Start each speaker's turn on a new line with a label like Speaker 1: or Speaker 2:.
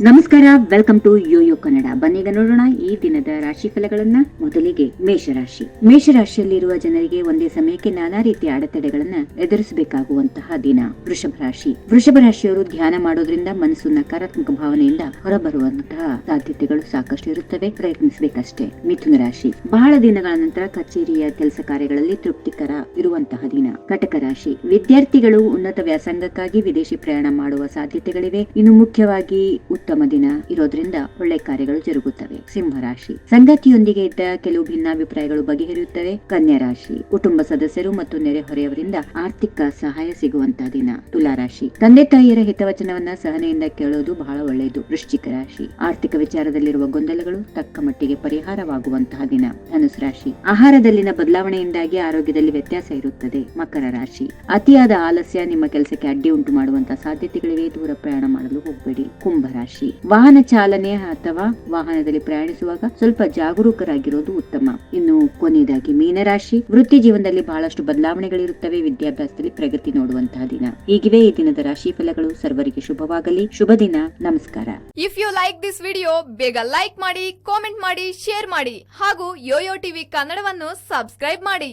Speaker 1: let me ನಮಸ್ಕಾರ welcome to YoYo Kannada ಬನ್ನೀಗ ನೋಡೋಣ ಈ ದಿನದ ರಾಶಿ ಫಲಗಳನ್ನ ಮೊದಲಿಗೆ ಮೇಷರಾಶಿ. ಮೇಷರಾಶಿಯಲ್ಲಿರುವ ಜನರಿಗೆ ಒಂದೇ ಸಮಯಕ್ಕೆ ನಾನಾ ರೀತಿಯ ಅಡೆತಡೆಗಳನ್ನ ಎದುರಿಸಬೇಕಾಗುವಂತಹ ದಿನ, ವೃಷಭ ರಾಶಿ. ವೃಷಭ ರಾಶಿಯವರು ಧ್ಯಾನ ಮಾಡೋದ್ರಿಂದ ಮನಸ್ಸು ನಕಾರಾತ್ಮಕ ಭಾವನೆಯಿಂದ ಹೊರಬರುವಂತಹ ಸಾಧ್ಯತೆಗಳು ಸಾಕಷ್ಟು ಇರುತ್ತವೆ, ಪ್ರಯತ್ನಿಸಬೇಕಷ್ಟೇ. ಮಿಥುನ ರಾಶಿ. ಬಹಳ ದಿನಗಳ ನಂತರ ಕಚೇರಿಯ ಕೆಲಸ ಕಾರ್ಯಗಳಲ್ಲಿ ತೃಪ್ತಿಕರ ಇರುವಂತಹ ದಿನ. ಕಟಕ ರಾಶಿ. ವಿದ್ಯಾರ್ಥಿಗಳು ಉನ್ನತ ವ್ಯಾಸಂಗಕ್ಕಾಗಿ ವಿದೇಶಿ ಪ್ರಯಾಣ ಮಾಡುವ ಸಾಧ್ಯತೆಗಳಿವೆ. ಇನ್ನು ಮುಖ್ಯವಾಗಿ ಉತ್ತಮ ದಿನ. ಇರೋದ್ರಿಂದ ಒಳ್ಳೆ ಕಾರ್ಯಗಳು ಜರುಗುತ್ತವೆ. ಸಿಂಹರಾಶಿ ಸಂಗತಿಯೊಂದಿಗೆ ಇದ್ದ ಕೆಲವು ಭಿನ್ನಾಭಿಪ್ರಾಯಗಳು ಬಗೆಹರಿಯುತ್ತವೆ. ಕನ್ಯಾ ರಾಶಿ. ಕುಟುಂಬ ಸದಸ್ಯರು ಮತ್ತು ನೆರೆಹೊರೆಯವರಿಂದ ಆರ್ಥಿಕ ಸಹಾಯ ಸಿಗುವಂತಹ ದಿನ. ತುಲಾ ರಾಶಿ. ತಂದೆ ತಾಯಿಯರ ಹಿತವಚನವನ್ನ ಸಹನೆಯಿಂದ ಕೇಳೋದು ಬಹಳ ಒಳ್ಳೆಯದು. ವೃಶ್ಚಿಕ ರಾಶಿ. ಆರ್ಥಿಕ ವಿಚಾರದಲ್ಲಿರುವ ಗೊಂದಲಗಳು ತಕ್ಕ ಮಟ್ಟಿಗೆ ಪರಿಹಾರವಾಗುವಂತಹ ದಿನ. ಧನುಸ್ ರಾಶಿ. ಆಹಾರದಲ್ಲಿನ ಬದಲಾವಣೆಯಿಂದಾಗಿ ಆರೋಗ್ಯದಲ್ಲಿ ವ್ಯತ್ಯಾಸ ಇರುತ್ತದೆ. ಮಕರ ರಾಶಿ. ಅತಿಯಾದ ಆಲಸ್ಯ ನಿಮ್ಮ ಕೆಲಸಕ್ಕೆ ಅಡ್ಡಿ ಉಂಟು ಮಾಡುವಂತಹ ಸಾಧ್ಯತೆಗಳಿವೆ. ದೂರ ಪ್ರಯಾಣ ಮಾಡಲು ಹೋಗಬೇಡಿ. ಕುಂಭ ರಾಶಿ. ವಾಹನ ಚಾಲನೆ ಅಥವಾ ವಾಹನದಲ್ಲಿ ಪ್ರಯಾಣಿಸುವಾಗ ಸ್ವಲ್ಪ ಜಾಗರೂಕರಾಗಿರೋದು ಉತ್ತಮ. ಇನ್ನು ಕೊನೆಯದಾಗಿ ಮೀನರಾಶಿ. ವೃತ್ತಿ ಜೀವನದಲ್ಲಿ ಬಹಳಷ್ಟು ಬದಲಾವಣೆಗಳಿರುತ್ತವೆ ವಿದ್ಯಾಭ್ಯಾಸದಲ್ಲಿ ಪ್ರಗತಿ ನೋಡುವಂತಹ ದಿನ. ಹೀಗಿವೆ ಈ ದಿನದ ರಾಶಿ ಫಲಗಳು ಸರ್ವರಿಗೆ ಶುಭವಾಗಲಿ. ಶುಭ ದಿನ. ನಮಸ್ಕಾರ.
Speaker 2: If you like this video ಬೇಗ ಲೈಕ್ ಮಾಡಿ ಕಾಮೆಂಟ್ ಮಾಡಿ ಶೇರ್ ಮಾಡಿ ಹಾಗೂ ಯೋಯೋ ಟಿವಿ ಕನ್ನಡವನ್ನು ಸಬ್ಸ್ಕ್ರೈಬ್ ಮಾಡಿ.